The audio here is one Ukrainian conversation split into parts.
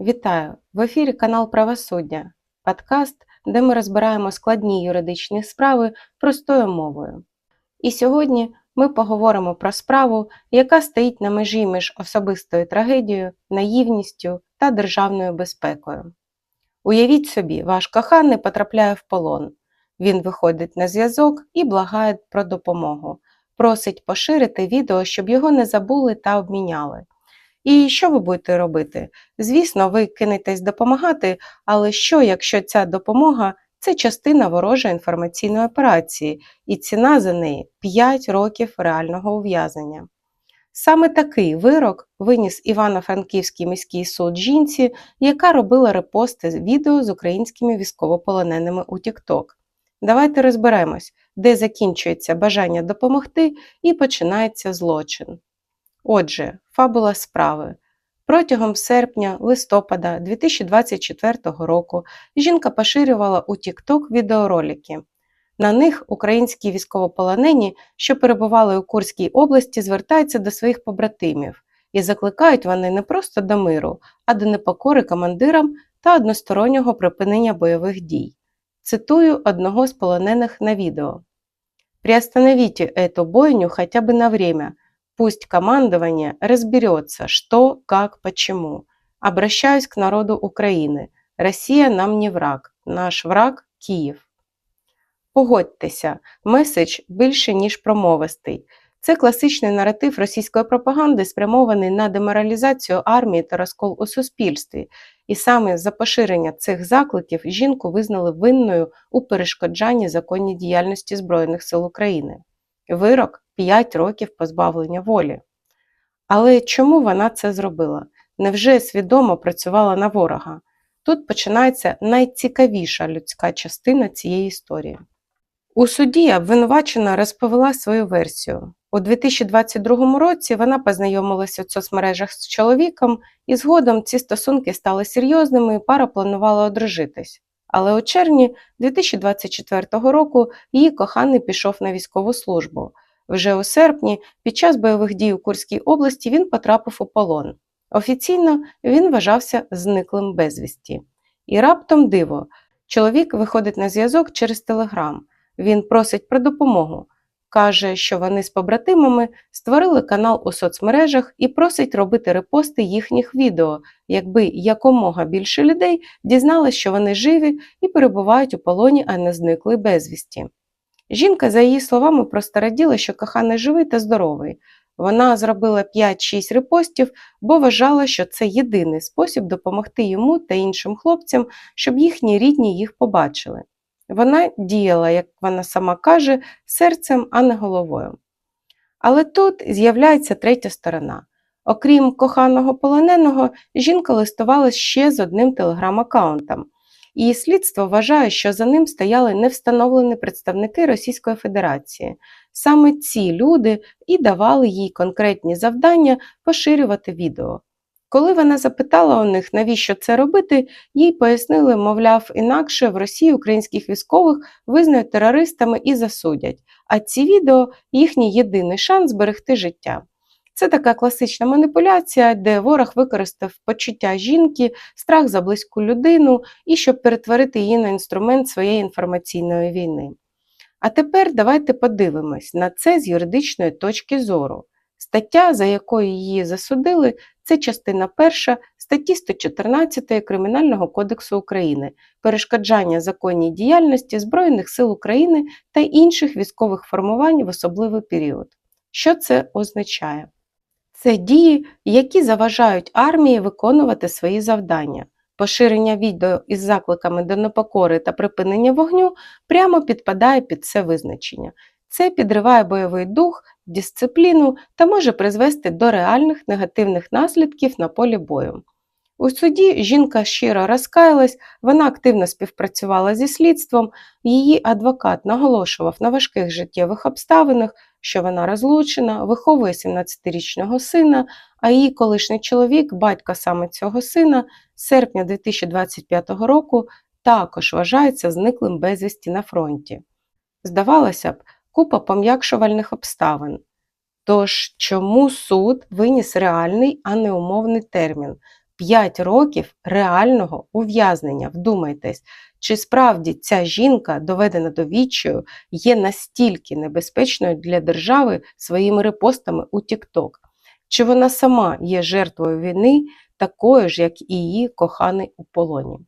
Вітаю! В ефірі канал Правосуддя, подкаст, де ми розбираємо складні юридичні справи простою мовою. І сьогодні ми поговоримо про справу, яка стоїть на межі між особистою трагедією, наївністю та державною безпекою. Уявіть собі, ваш коханий потрапляє в полон. Він виходить на зв'язок і благає про допомогу, просить поширити відео, щоб його не забули та обміняли. І що ви будете робити? Звісно, ви кинетесь допомагати, але що, якщо ця допомога це частина ворожої інформаційної операції, і ціна за неї 5 років реального ув'язнення? Саме такий вирок виніс Івано-Франківський міський суд жінці, яка робила репости відео з українськими військовополоненими у TikTok. Давайте розберемось, де закінчується бажання допомогти і починається злочин. Отже, фабула справи. Протягом серпня-листопада 2024 року жінка поширювала у TikTok відеоролики. На них українські військовополонені, що перебували у Курській області, звертаються до своїх побратимів і закликають вони не просто до миру, а до непокори командирам та одностороннього припинення бойових дій. Цитую одного з полонених на відео. «Приостановите эту бойню хотя бы на время. Пусть командование разберется, что, как, почему. Обращаюсь к народу Украины. Россия нам не враг. Наш враг – Київ. Погодьтеся, меседж більше, ніж промовистий. Це класичний наратив російської пропаганди, спрямований на деморалізацію армії та розкол у суспільстві, і саме за поширення цих закликів жінку визнали винною у перешкоджанні законній діяльності Збройних сил України. Вирок 5 років позбавлення волі. Але чому вона це зробила? Невже свідомо працювала на ворога? Тут починається найцікавіша людська частина цієї історії. У суді обвинувачена розповіла свою версію. У 2022 році вона познайомилася в соцмережах з чоловіком, і згодом ці стосунки стали серйозними, і пара планувала одружитись. Але у червні 2024 року її коханий пішов на військову службу. Вже у серпні, під час бойових дій у Курській області, він потрапив у полон. Офіційно він вважався зниклим безвісті. І раптом диво, чоловік виходить на зв'язок через телеграм. Він просить про допомогу. Каже, що вони з побратимами створили канал у соцмережах і просить робити репости їхніх відео, якби якомога більше людей дізналось, що вони живі і перебувають у полоні, а не зникли безвісті. Жінка, за її словами, просто раділа, що коханий живий та здоровий. Вона зробила 5-6 репостів, бо вважала, що це єдиний спосіб допомогти йому та іншим хлопцям, щоб їхні рідні їх побачили. Вона діяла, як вона сама каже, серцем, а не головою. Але тут з'являється третя сторона. Окрім коханого полоненого, жінка листувала ще з одним телеграм-аккаунтом. І слідство вважає, що за ним стояли невстановлені представники Російської Федерації. Саме ці люди і давали їй конкретні завдання поширювати відео. Коли вона запитала у них, навіщо це робити, їй пояснили, мовляв, інакше в Росії українських військових визнають терористами і засудять, а ці відео їхній єдиний шанс зберегти життя. Це така класична маніпуляція, де ворог використав почуття жінки, страх за близьку людину і щоб перетворити її на інструмент своєї інформаційної війни. А тепер давайте подивимось на це з юридичної точки зору. Стаття, за якою її засудили, це частина перша статті 114 Кримінального кодексу України перешкоджання законній діяльності Збройних сил України та інших військових формувань в особливий період. Що це означає? Це дії, які заважають армії виконувати свої завдання. Поширення відео із закликами до непокори та припинення вогню прямо підпадає під це визначення. Це підриває бойовий дух, дисципліну та може призвести до реальних негативних наслідків на полі бою. У суді жінка щиро розкаялась, вона активно співпрацювала зі слідством, її адвокат наголошував на важких життєвих обставинах, що вона розлучена, виховує 17-річного сина, а її колишній чоловік, батько саме цього сина, з серпня 2025 року також вважається зниклим безвісті на фронті. Здавалося б, купа пом'якшувальних обставин. Тож, чому суд виніс реальний, а не умовний термін? 5 років реального ув'язнення. Вдумайтесь, чи справді ця жінка, доведена до відчаю, є настільки небезпечною для держави своїми репостами у TikTok? Чи вона сама є жертвою війни, такою ж, як і її коханий у полоні?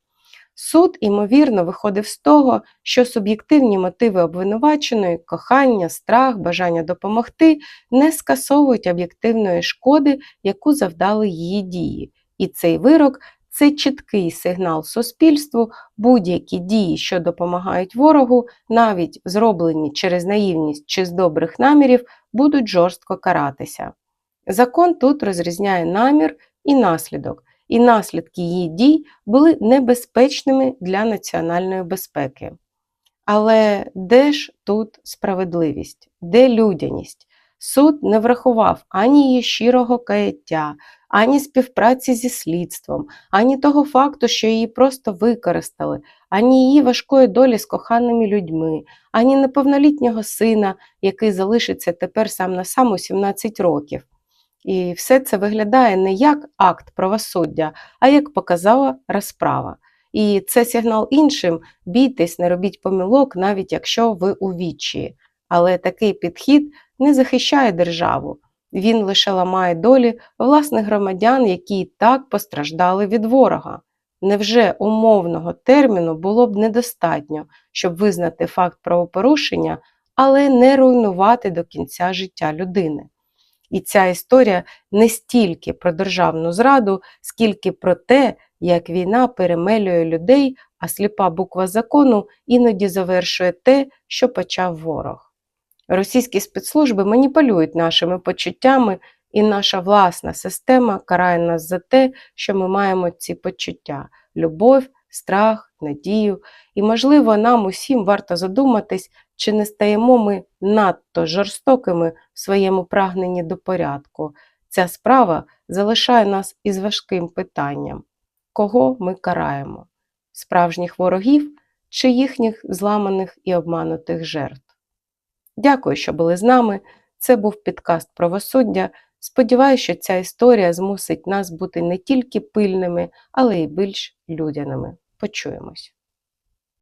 Суд, ймовірно, виходив з того, що суб'єктивні мотиви обвинуваченої кохання, страх, бажання допомогти не скасовують об'єктивної шкоди, яку завдали її дії. І цей вирок це чіткий сигнал суспільству, будь-які дії, що допомагають ворогу, навіть зроблені через наївність чи з добрих намірів, будуть жорстко каратися. Закон тут розрізняє намір і наслідок, і наслідки її дій були небезпечними для національної безпеки. Але де ж тут справедливість, де людяність? Суд не врахував ані її щирого каяття, ані співпраці зі слідством, ані того факту, що її просто використали, ані її важкої долі з коханими людьми, ані неповнолітнього сина, який залишиться тепер сам на сам у 17 років. І все це виглядає не як акт правосуддя, а як показала розправа. І це сигнал іншим: бійтесь, не робіть помилок, навіть якщо ви у відчаї. Але такий підхід не захищає державу. Він лише ламає долі власних громадян, які і так постраждали від ворога. Невже умовного терміну було б недостатньо, щоб визнати факт правопорушення, але не руйнувати до кінця життя людини? І ця історія не стільки про державну зраду, скільки про те, як війна перемелює людей, а сліпа буква закону іноді завершує те, що почав ворог. Російські спецслужби маніпулюють нашими почуттями, і наша власна система карає нас за те, що ми маємо ці почуття любов, страх, надію. І, можливо, нам усім варто задуматись, чи не стаємо ми надто жорстокими в своєму прагненні до порядку. Ця справа залишає нас із важким питанням: кого ми караємо? Справжніх ворогів чи їхніх зламаних і обманутих жертв? Дякую, що були з нами. Це був підкаст правосуддя. Сподіваюся, що ця історія змусить нас бути не тільки пильними, але й більш людяними. Почуємось.